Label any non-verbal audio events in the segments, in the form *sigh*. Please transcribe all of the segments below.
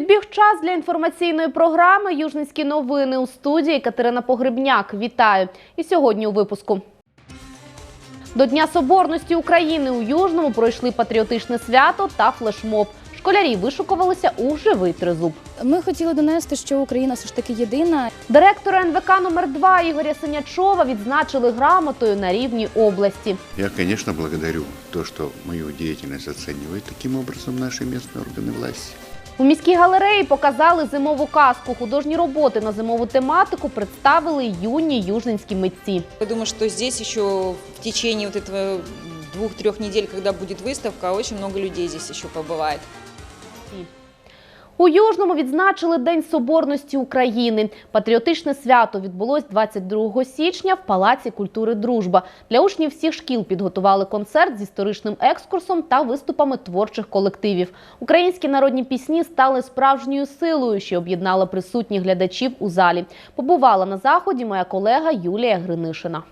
Підбіг час для інформаційної програми Южницькі новини у студії Катерина Погребняк. Вітаю! І сьогодні у випуску. До Дня Соборності України у Южному пройшли патріотичне свято та флешмоб. Школярі вишукувалися у живий тризуб. Ми хотіли донести, що Україна все ж таки єдина. Директора НВК номер 2 Ігоря Синячова відзначили грамотою на рівні області. Я, конечно, благодарю то, что мою деятельность оценивают таким образом наши местные органы власти. У міській галереї показали зимову казку. Художні роботи на зимову тематику представили юні южненські митці. Я думаю, что здесь еще в течение вот этого двух-трех недель, когда будет выставка, очень много людей здесь еще побывает. У Южному відзначили День Соборності України. Патріотичне свято відбулось 22 січня в Палаці культури Дружба. Для учнів всіх шкіл підготували концерт з історичним екскурсом та виступами творчих колективів. Українські народні пісні стали справжньою силою, що об'єднала присутніх глядачів у залі. Побувала на заході моя колега Юлія Гринишина.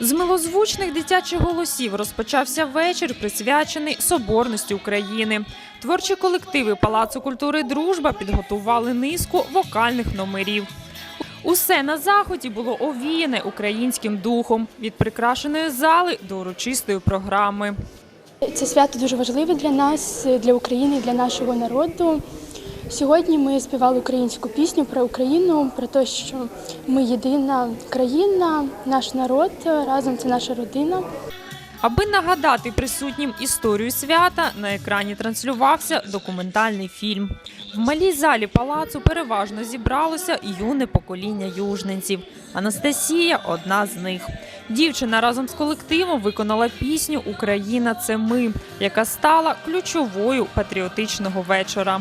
З милозвучних дитячих голосів розпочався вечір, присвячений Соборності України. Творчі колективи Палацу культури Дружба підготували низку вокальних номерів. Усе на заході було овіяне українським духом від прикрашеної зали до урочистої програми. Це свято дуже важливе для нас, для України, для нашого народу. Сьогодні ми співали українську пісню про Україну, про те, що ми єдина країна, наш народ разом це наша родина. Аби нагадати присутнім історію свята, на екрані транслювався документальний фільм. В малій залі палацу переважно зібралося юне покоління южненців. Анастасія одна з них. Дівчина разом з колективом виконала пісню Україна це ми, яка стала ключовою патріотичного вечора.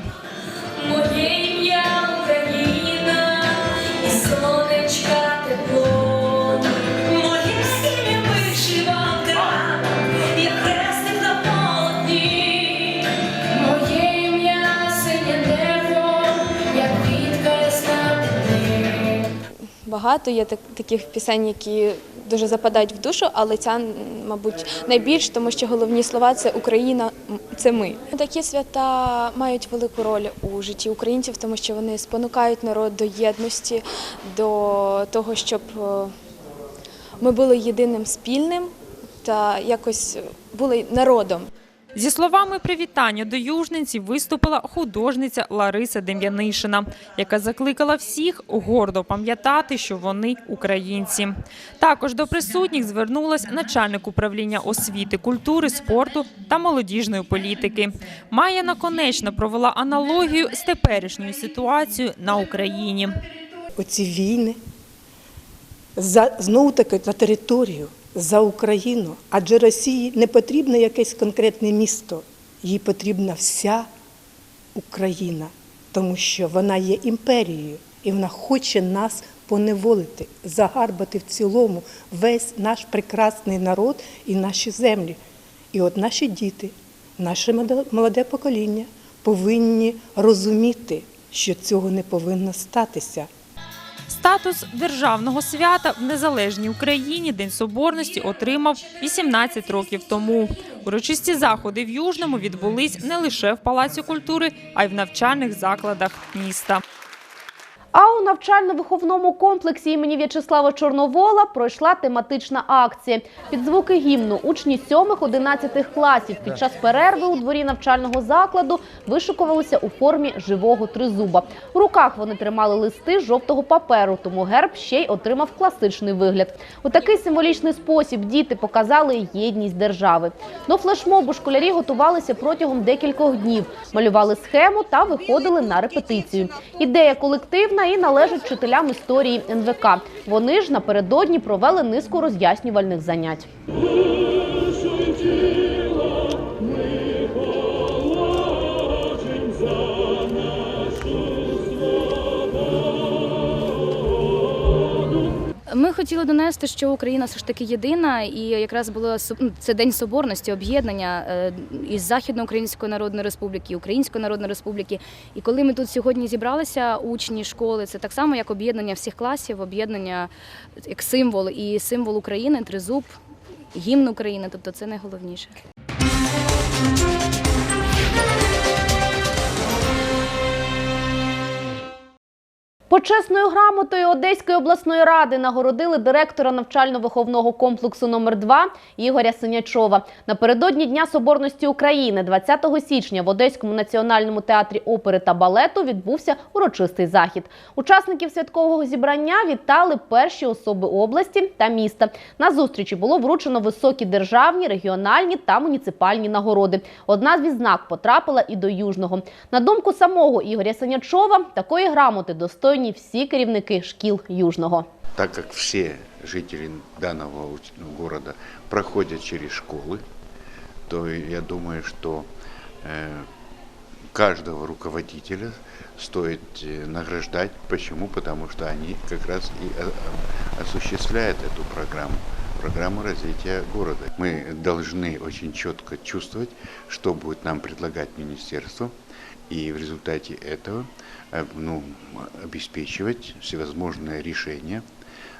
Багато є таких пісень, які дуже западають в душу, але ця, мабуть, найбільш, тому що головні слова це Україна, це ми. Такі свята мають велику роль у житті українців, тому що вони спонукають народ до єдності, до того, щоб е, ми були єдиним спільним та якось були народом. Зі словами привітання до южненців виступила художниця Лариса Дем'янишина, яка закликала всіх гордо пам'ятати, що вони українці. Також до присутніх звернулась начальник управління освіти, культури, спорту та молодіжної політики. Майя наконечно провела аналогію з теперішньою ситуацією на Україні. оці війни за знову таки за територію, за Україну. Адже Росії не потрібно якесь конкретне місто, їй потрібна вся Україна, тому що вона є імперією і вона хоче нас поневолити, загарбати в цілому весь наш прекрасний народ і наші землі. І от наші діти, наше молоде покоління повинні розуміти, що цього не повинно статися. Статус державного свята в незалежній Україні День Соборності отримав 18 років тому. Урочисті заходи в Южному відбулись не лише в Палаці культури, а й в навчальних закладах міста. А у навчально-виховному комплексі імені В'ячеслава Чорновола пройшла тематична акція. Під звуки гімну учні 7-11 класів під час перерви у дворі навчального закладу вишукувалися у формі живого тризуба. У руках вони тримали листи жовтого паперу, тому герб ще й отримав класичний вигляд. У такий символічний спосіб діти показали єдність держави. До флешмобу школярі готувалися протягом декількох днів, малювали схему та виходили на репетицію. Ідея колективна і належить вчителям історії НВК. Вони ж напередодні провели низку роз'яснювальних занять. Ми хотіли донести, що Україна все ж таки єдина, і якраз було ну, це день соборності, об'єднання е, із Західноукраїнської Народної Республіки, Української Народної Республіки. І коли ми тут сьогодні зібралися, учні школи, це так само як об'єднання всіх класів, об'єднання як символ і символ України, тризуб, гімн України. Тобто це найголовніше. Почесною грамотою Одеської обласної ради нагородили директора навчально-виховного комплексу номер 2 Ігоря Синячова. Напередодні Дня Соборності України 20 січня в Одеському національному театрі опери та балету відбувся урочистий захід. Учасників святкового зібрання вітали перші особи області та міста. На зустрічі було вручено високі державні, регіональні та муніципальні нагороди. Одна з відзнак потрапила і до Южного. На думку самого Ігоря Синячова, такої грамоти достойні всі керівники шкіл Южного. Так как все жители данного уч- города проходят через школы, то я думаю, что э, каждого руководителя стоит э, награждать. Почему? Потому что они как раз и о- о- осуществляют эту программу, Программу развития города. Мы должны очень четко чувствовать, что будет нам предлагать министерство, и в результате этого э, ну, обеспечивать всевозможные решения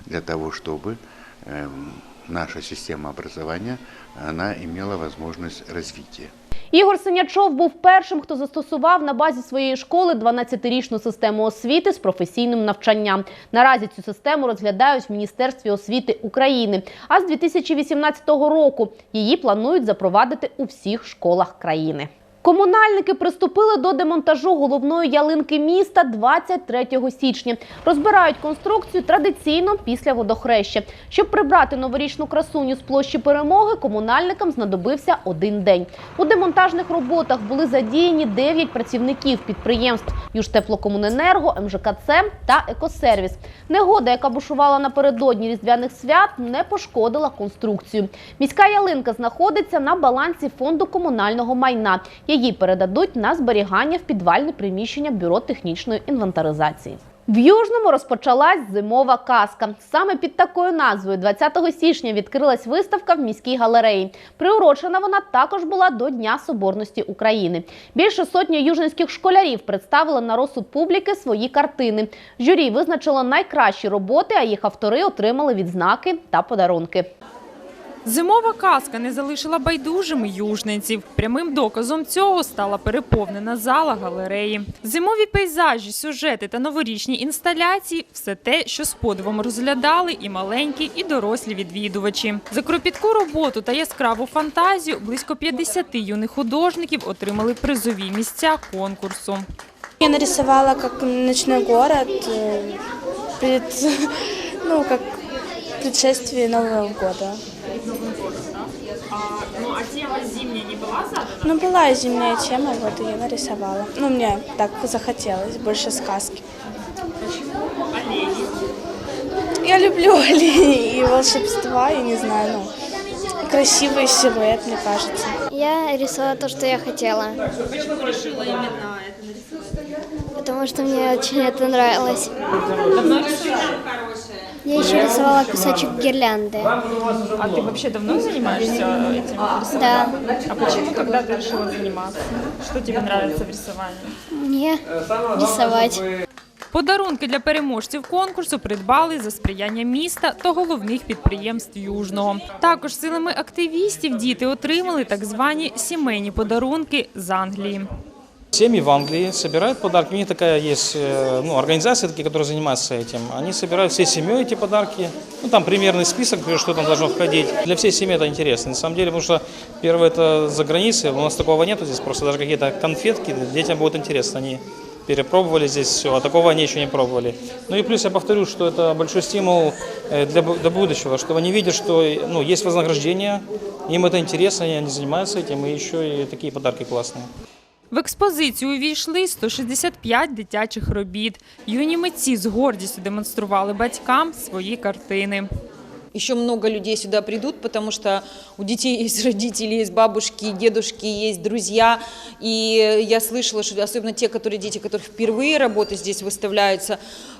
для того, чтобы эм, наша система образования она имела возможность развития. Ігор Синячов був першим, хто застосував на базі своєї школи 12-річну систему освіти з професійним навчанням. Наразі цю систему розглядають в Міністерстві освіти України. А з 2018 року її планують запровадити у всіх школах країни. Комунальники приступили до демонтажу головної ялинки міста 23 січня. Розбирають конструкцію традиційно після водохреща. Щоб прибрати новорічну красуню з площі перемоги, комунальникам знадобився один день. У демонтажних роботах були задіяні 9 працівників підприємств Южтеплокомуненерго, МЖКЦ та Екосервіс. Негода, яка бушувала напередодні різдвяних свят, не пошкодила конструкцію. Міська ялинка знаходиться на балансі фонду комунального майна. Її передадуть на зберігання в підвальне приміщення бюро технічної інвентаризації. В Южному розпочалась зимова казка. Саме під такою назвою 20 січня відкрилась виставка в міській галереї. Приурочена вона також була до Дня Соборності України. Більше сотні южненських школярів представили на розсуд публіки свої картини. Журі визначило найкращі роботи, а їх автори отримали відзнаки та подарунки. Зимова казка не залишила байдужими южненців. Прямим доказом цього стала переповнена зала галереї. Зимові пейзажі, сюжети та новорічні інсталяції все те, що з подивом розглядали і маленькі, і дорослі відвідувачі. За кропітку роботу та яскраву фантазію близько 50 юних художників отримали призові місця конкурсу. Я нарисовала как ночной город э, пред, *laughs* ну, как предшествие Нового года. Ну а тема зимня не була задана? Ну, была зимняя тема, вот и я нарисовала. Ну, мне так захотелось, больше сказки. Я люблю оленей и волшебства, и не знаю, ну, красивый силуэт, мне кажется. Я рисовала то, что я хотела. Почему решила именно это нарисовать? Потому что мне очень это нравилось. Давно? Я еще рисовала кусочек гирлянды. А ты вообще давно занимаешься этим рисованием? Да. А почему тогда ты решила заниматься? Что тебе нравится в рисовании? Мне рисовать. Подарунки для переможців конкурсу придбали за сприяння міста та головних підприємств Южного. Також силами активістів діти отримали так звані сімейні подарунки з Англії. Семьи в Англии собирают подарки. У них такая есть э, ну, организация, такие, которые занимаются этим. Они собирают всей семьей эти подарки. Ну, там примерный список, что там должно входить. Для всей семьи это интересно. На самом деле, потому что первое это за границей. У нас такого нету здесь. Просто даже какие-то конфетки детям будет интересно. Они перепробовали здесь все, а такого они еще не пробовали. Ну и плюс я повторю, что это большой стимул э, для, для будущего, что они видят, что ну, есть вознаграждение, им это интересно, они занимаются этим, и еще и такие подарки классные. В експозицію увійшли 165 дитячих робіт. Юні митці з гордістю демонстрували батькам свої картини. Еще много людей сюда придут, потому что у детей есть родители, есть бабушки, дедушки, есть друзья. И я слышала, что особенно те, которые дети, которые впервые работы здесь выставляются,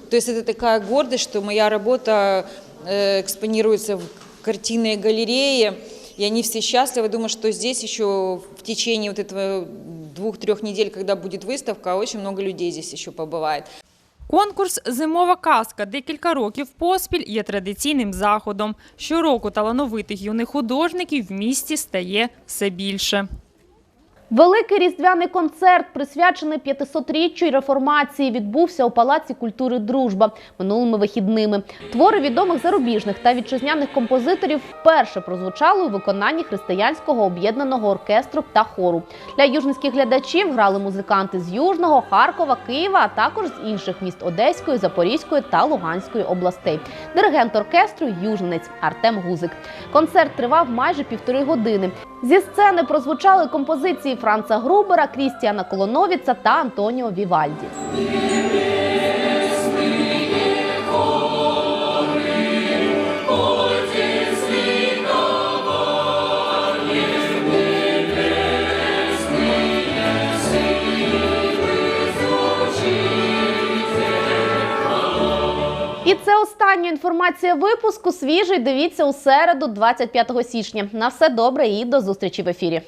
то есть это такая гордость, что моя работа э, экспонируется в картинной галерее, и они все счастливы. Думаю, что здесь еще в течение вот этого двух-трех недель, когда будет выставка, очень много людей здесь еще побывает. Конкурс Зимова казка декілька років поспіль є традиційним заходом. Щороку талановитих юних художників в місті стає все більше. Великий різдвяний концерт, присвячений 500-річчю реформації, відбувся у Палаці культури Дружба минулими вихідними. Твори відомих зарубіжних та вітчизняних композиторів вперше прозвучали у виконанні християнського об'єднаного оркестру та хору. Для южницьких глядачів грали музиканти з Южного, Харкова, Києва, а також з інших міст Одеської, Запорізької та Луганської областей. Диригент оркестру Южненець Артем Гузик. Концерт тривав майже півтори години. Зі сцени прозвучали композиції Франца Грубера, Крістіана Колоновіца та Антоніо Вівальді. І це остання інформація випуску. Свіжий дивіться у середу, 25 січня. На все добре і до зустрічі в ефірі.